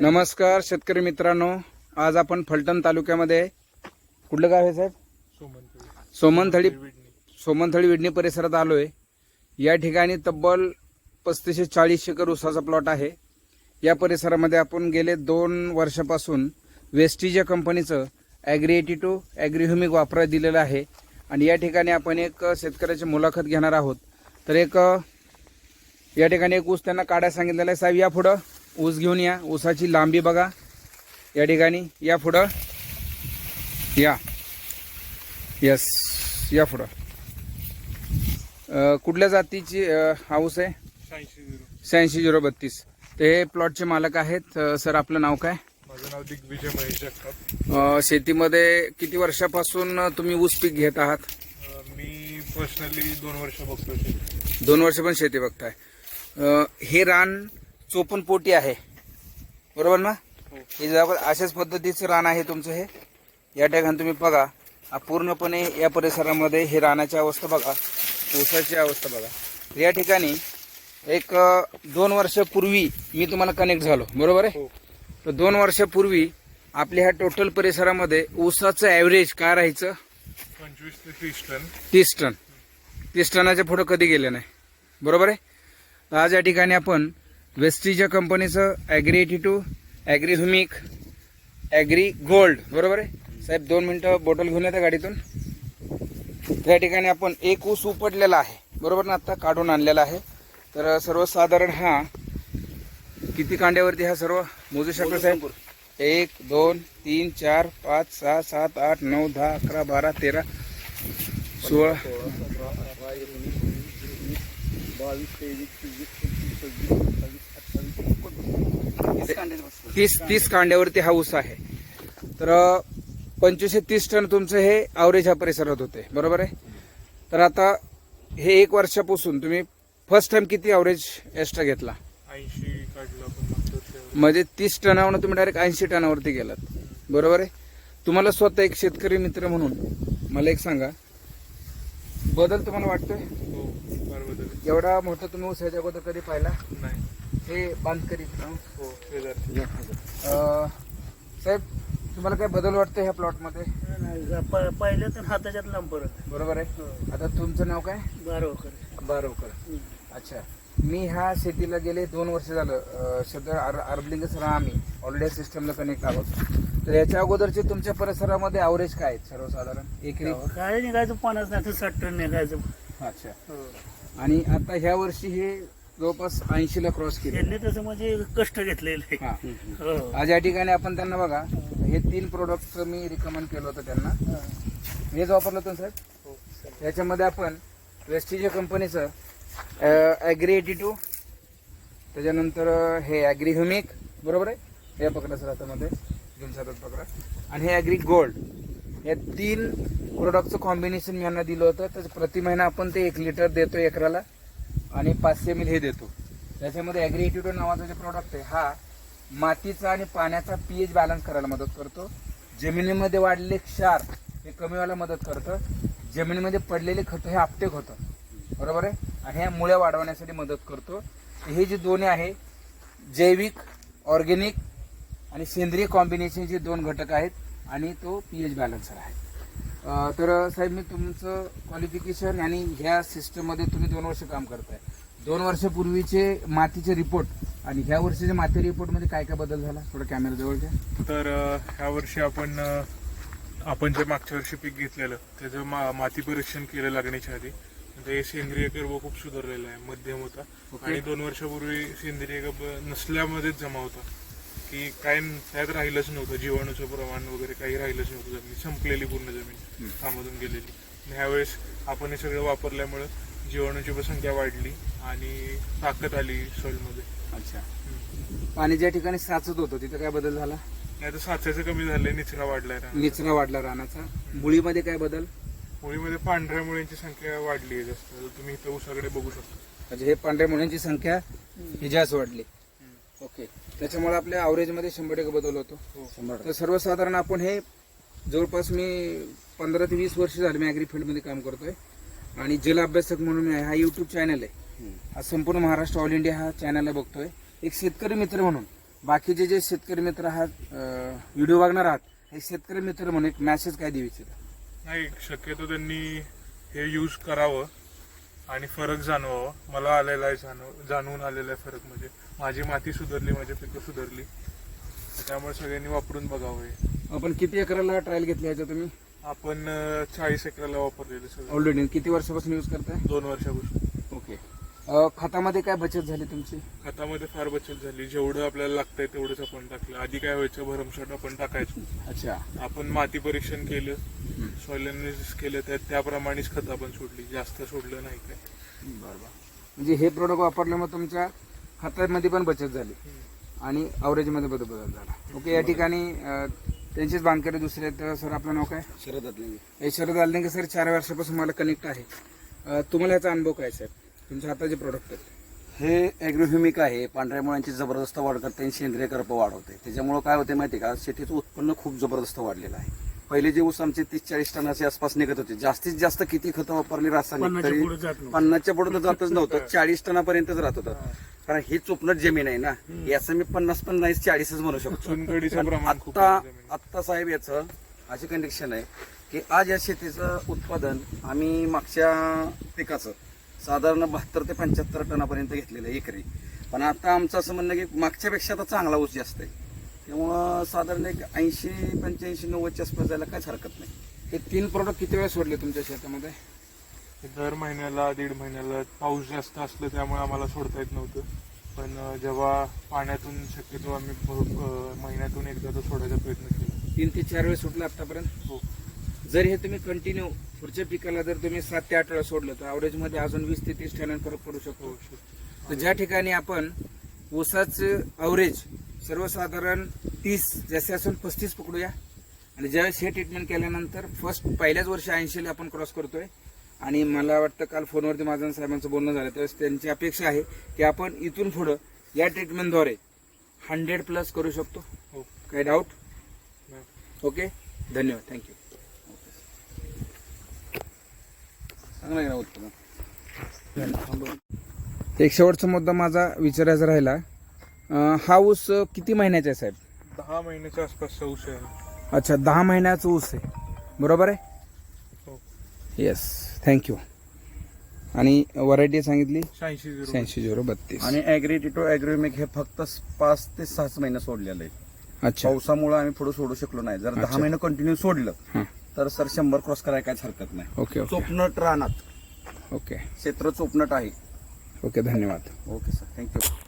नमस्कार शेतकरी मित्रांनो. आज आपण फलटण तालुक्यामध्ये कुठलं गाव आहे साहेब? सोमनथळी सोमनथळी विडणी परिसरात आलोय. या ठिकाणी तब्बल पस्तीसशे चाळीस एकर उसाचा प्लॉट आहे. या परिसरामध्ये आपण गेले दोन वर्षापासून वेस्टीज या कंपनीचं ॲग्री एटी टू ॲग्रीहोमिक वापरायला दिलेलं आहे. आणि या ठिकाणी आपण एक शेतकऱ्याची मुलाखत घेणार आहोत. तर एक या ठिकाणी एक ऊस त्यांना काढायला सांगितलेला आहे. साहेब या पुढं ऊस घेऊन या. ऊसाची लांबी बघा. या ठिकाणी. या पुढं. या. यस या पुढं. कुठल्या जातीची अ, हा ऊस आहे? शहाऐंशी झिरो. बत्तीस. ते हे प्लॉटचे मालक आहेत. सर आपलं नाव काय? माझं नाव दिग्विजय महेश जगताप. शेतीमध्ये किती वर्षापासून तुम्ही ऊस पीक घेत आहात? मी पर्सनली दोन वर्ष बघतो. दोन वर्ष पण शेती बघताय. हे रान चोपन पोटी आहे. बरोबर ना? हो. हे जवळ अशाच पद्धतीचं रान आहे तुमचं हे. या ठिकाणी तुम्ही बघा पूर्णपणे या परिसरामध्ये हे रानाची अवस्था बघा ऊसाची अवस्था बघा. या ठिकाणी एक दोन वर्षापूर्वी मी तुम्हाला कनेक्ट झालो. बरोबर आहे? हो. तर दोन वर्षापूर्वी आपल्या ह्या टोटल परिसरामध्ये ऊसाचं ॲव्हरेज काय राहायचं? पंचवीस ते तीस टन. तीस टन. तीस टनाच्या पुढं कधी गेले नाही. बरोबर आहे? आज या ठिकाणी आपण वेस्टीच्या कंपनीचं agri eighty two agri humic agri gold बरोबर आहे? साहेब दोन मिनटं बॉटल घेऊन येतं गाडीतून. त्या ठिकाणी आपण एक ऊस उपटलेला आहे. बरोबर ना? आत्ता काढून आणलेला आहे. तर सर्वसाधारण हा किती कांड्यावरती हा सर्व? मोजू शकतो साहेब? एक दोन तीन चार पाच सहा सात आठ नऊ दहा अकरा बारा तेरा सोळा. बावीस तेवीस तीस तीस कांड्यावरती हा ऊस आहे. तर पंचवीस ते तीस टन तुमचं हे अवरेज ह्या परिसरात होते. बरोबर आहे? तर आता हे एक वर्षापासून तुम्ही फर्स्ट टाइम किती अवरेज एक्स्ट्रा घेतला? ऐंशी. म्हणजे तीस टनावरून तुम्ही डायरेक्ट ऐंशी टनावरती गेलात. बरोबर आहे? तुम्हाला स्वतः एक शेतकरी मित्र म्हणून मला एक सांगा. बदल तुम्हाला वाटतोय. एवढा मोठा तुम्ही ऊस ह्याच्या अगोदर कधी पाहिला? नाही. हे बांधकरी. हं? हो शेजारची अं, साहेब तुम्हाला काय बदल वाटतं ह्या प्लॉटमध्ये पहिल्या तर हाताच्यात लांब परत बरोबर आहे. आता तुमचं नाव काय? बारोकर बारोकर अच्छा. मी ह्या शेतीला गेले दोन वर्ष झालं. अं, सध्या अर अर्बलिंग सर आम्ही. ऑलरेडी सिस्टमला कनेक्ट आहोत. तर याच्या अगोदरचे तुमच्या परिसरामध्ये अवरेज काय आहेत? सर्वसाधारण एकरी? काय निघायचं? पन्नास नाही तर साठ टन निघायचं. अच्छा. आणि आता ह्या वर्षी हे जवळपास ऐंशीला क्रॉस केले. त्यांनी तसं म्हणजे कष्ट घेतलेलं. हा. हो. आज या ठिकाणी आपण त्यांना बघा हे तीन प्रोडक्ट मी रिकमेंड केलं होतं त्यांना. हा. हेच वापरलं होतं ना साहेब? याच्यामध्ये आपण वेस्टीज कंपनीचं ॲग्री एटी टू त्याच्यानंतर अं, हे ॲग्री ह्युमिक बरोबर आहे? हे पकडा सर हातामध्ये दोन हातात पकडा. आणि हे ॲग्री गोल्ड या तीन प्रोडक्टचं कॉम्बिनेशन मी यांना दिलं होतं. तर प्रति महिना आपण ते एक लिटर देतो एकराला आणि पाचशे मिल हे देतो. त्याच्यामध्ये ॲग्री नावाचा जे प्रोडक्ट आहे हा मातीचा आणि पाण्याचा पीएच बॅलन्स करायला मदत करतो. जमिनीमध्ये वाढलेले क्षार हे कमी व्हायला मदत करतं. जमिनीमध्ये पडलेले खतं हे आपटेक होतं. बरोबर आहे? आणि ह्या मुळ्या वाढवण्यासाठी मदत करतो. हे जे दोन्ही आहे जैविक ऑर्गेनिक आणि सेंद्रिय कॉम्बिनेशनचे दोन घटक आहेत आणि तो पीएच बॅलन्सर आहे. तर साहेब मी तुमचं क्वालिफिकेशन आणि ह्या सिस्टममध्ये तुम्ही दोन वर्ष काम करताय. दोन वर्षापूर्वीचे मातीचे रिपोर्ट आणि ह्या वर्षीच्या माती रिपोर्टमध्ये काय काय बदल झाला? थोडं कॅमेरा जवळ घ्या तर ह्या वर्षी आपण आपण जे मागच्या वर्षी पीक घेतलेलं त्याचं मा- माती परीक्षण केलं लागण्याच्या आधी ते सेंद्रिय कर्ब खूप सुधारलेला आहे मध्यम होता. आणि दोन वर्षापूर्वी सेंद्रिय कर्ब नसल्यामध्येच जमा होता. की काय त्यात राहिलंच नव्हतं जीवाणूचं प्रमाण वगैरे काही राहिलंच नव्हतं जमीन संपलेली पूर्ण जमीन थांबून गेलेली. आणि ह्यावेळेस आपण हे सगळं वापरल्यामुळं जीवाणूची संख्या वाढली आणि ताकद आली सॉइलमध्ये अच्छा. पाणी ज्या ठिकाणी साचत होतं तिथं काय बदल झाला? नाही तर साचायचं कमी झालंय निचरा वाढलाय. निचरा वाढला रानाचा. मुळीमध्ये काय बदल? मुळीमध्ये पांढऱ्या मुळ्यांची संख्या वाढली आहे जास्त. तुम्ही इथं उसाकडे बघू शकता. म्हणजे हे पांढऱ्या मुळ्यांची संख्या ही जास्त वाढली. ओके. त्याच्यामुळे आपल्या अवरेजमध्ये शंभर टक्के बदल होतो. तर सर्वसाधारण आपण हे जवळपास मी पंधरा ते वीस वर्ष झाले मी ॲग्री फील्डमध्ये काम करतोय. आणि जल अभ्यासक म्हणून. हा युट्यूब चॅनल आहे. हा संपूर्ण महाराष्ट्र ऑल इंडिया हा चॅनल बघतोय. एक शेतकरी मित्र म्हणून बाकीचे जे शेतकरी मित्र आहात व्हिडिओ बघणार आहात हे शेतकरी मित्र म्हणून एक मॅसेज काय देऊ इच्छिता? नाही शक्यतो त्यांनी हे यूज करावं. आणि फरक जाणवावा. मला आलेला आहे जाणव जाणवून आलेला आहे फरक म्हणजे. माझी माती सुधारली माझी पिकं सुधारली. त्यामुळे सगळ्यांनी वापरून बघावं हे. आपण किती एकराला ट्रायल घेतली याच्या तुम्ही? आपण चाळीस एकराला वापरलेले सगळं. ऑलरेडी किती वर्षापासून यूज करताय? दोन वर्षापासून. ओके अं, खतामध्ये काय बचत झाली तुमची? खतामध्ये फार बचत झाली. जेवढं आपल्याला लागतंय तेवढंच आपण टाकलं. आधी काय व्हायचं भरमसाठ आपण टाकायचो. अच्छा. आपण माती परीक्षण केलं सॉइल अनालिसिस केलं त्या त्याप्रमाणेच खत आपण सोडली. जास्त सोडलं नाही काय. बरोबर म्हणजे हे प्रोडक्ट वापरल्यामुळे तुमच्या खतामध्ये पण बचत झाली. आणि अवरेजमध्ये पण बदल झाला. ओके या ठिकाणी अं, त्यांचेच बांधकरी दुसरे आहेत. तर सर आपलं नाव काय? शरद आदलिंगे. हे शरद आलदेंगे सर चार वर्षापासून मला कनेक्ट आहे. अं, तुम्हाला याचा अनुभव काय सर? तुमच्या हाताचे प्रोडक्ट आहेत. हे ॲग्रोह्युमिक आहे. पांढऱ्या मुळांची जबरदस्त वाढ करते आणि सेंद्रिय करप वाढवते. त्याच्यामुळे काय होते माहिती का? शेतीचं उत्पन्न खूप जबरदस्त वाढलेलं आहे. पहिले जे ऊस आमचे तीस चाळीस टनाच्या आसपास निघत होते जास्तीत जास्त किती खतं वापरली रासायनिक पन्नासच्या तरी पुढे जात नव्हतं. पन्नासच्या पुढे तर जातच नव्हतं. चाळीस टनापर्यंतच राहत होतं. कारण ही चोपणट जमीन आहे ना. याचं मी पन्नास पण नाही चाळीसच म्हणू शकतो. चुनखडीचं पण प्रमाण खूप आत्ता. आत्ता साहेब याचं अशी कंडिशन आहे की आज या शेतीचं उत्पादन आम्ही मागच्या पिकाचं साधारण बहात्तर ते पंच्याहत्तर टनापर्यंत घेतलेलं आहे एकरी. पण आता आमचं असं म्हणणं की मागच्यापेक्षा आता चांगला ऊस जास्त आहे. त्यामुळं साधारण एक ऐंशी पंच्याऐंशी नव्वदच्या आसपास जायला काहीच हरकत नाही. हे तीन प्रोडक्ट किती वेळा सोडले तुमच्या शेतामध्ये? दर महिन्याला दीड महिन्याला पाऊस जास्त असलं त्यामुळे आम्हाला सोडता येत नव्हतं. पण जेव्हा पाण्यातून शक्यतो आम्ही महिन्यातून एकदा तो सोडायचा प्रयत्न केला. तीन ते चार वेळेस सुटलं आतापर्यंत? हो. जर हे तुम्ही कंटिन्यू पुढच्या पिकाला जर तुम्ही सात ते आठ वेळा सोडलं तर अवरेजमध्ये अजून वीस ते तीस टनांनी फरक पडू शकतो. तर ज्या ठिकाणी आपण ऊसाचं अवरेज सर्वसाधारण तीस जास्तीत असून पस्तीस पकडूया. आणि ज्यावेळेस हे ट्रीटमेंट केल्यानंतर फर्स्ट पहिल्याच वर्षी ऐंशीला आपण क्रॉस करतोय. आणि मला वाटतं काल फोनवरती माझं साहेबांचं बोलणं झालं त्यावेळेस त्यांची अपेक्षा आहे की आपण इथून पुढं या ट्रीटमेंटद्वारे हंड्रेड प्लस करू शकतो. हो. काही डाऊट. ओके धन्यवाद. थँक्यू चांगलं आहे ना उत्पन्न एक शेवटचा मुद्दा माझा विचारायचा राहिला. हा ऊस किती महिन्याचा आहे साहेब? दहा महिन्याच्या आसपास ऊस आहे. अच्छा दहा महिन्याचा ऊस आहे. बरोबर आहे? हो. येस थँक्यू आणि व्हरायटी सांगितली? शहाऐंशी झिरो बत्तीस. आणि ॲग्रिटिटो ॲग्रोमिक हे फक्त पाच ते सहाच महिने सोडलेलं आहे अच्छा. पावसामुळे आम्ही पुढे सोडू शकलो नाही. जर दहा अच्छा. महिने कंटिन्यू सोडलं हां. तर सर शंभर क्रॉस करायला काहीच हरकत नाही. Okay okay. चोपनट रानात. ओके. क्षेत्र चोपनट आहे. ओके धन्यवाद. Okay sir. Thank you.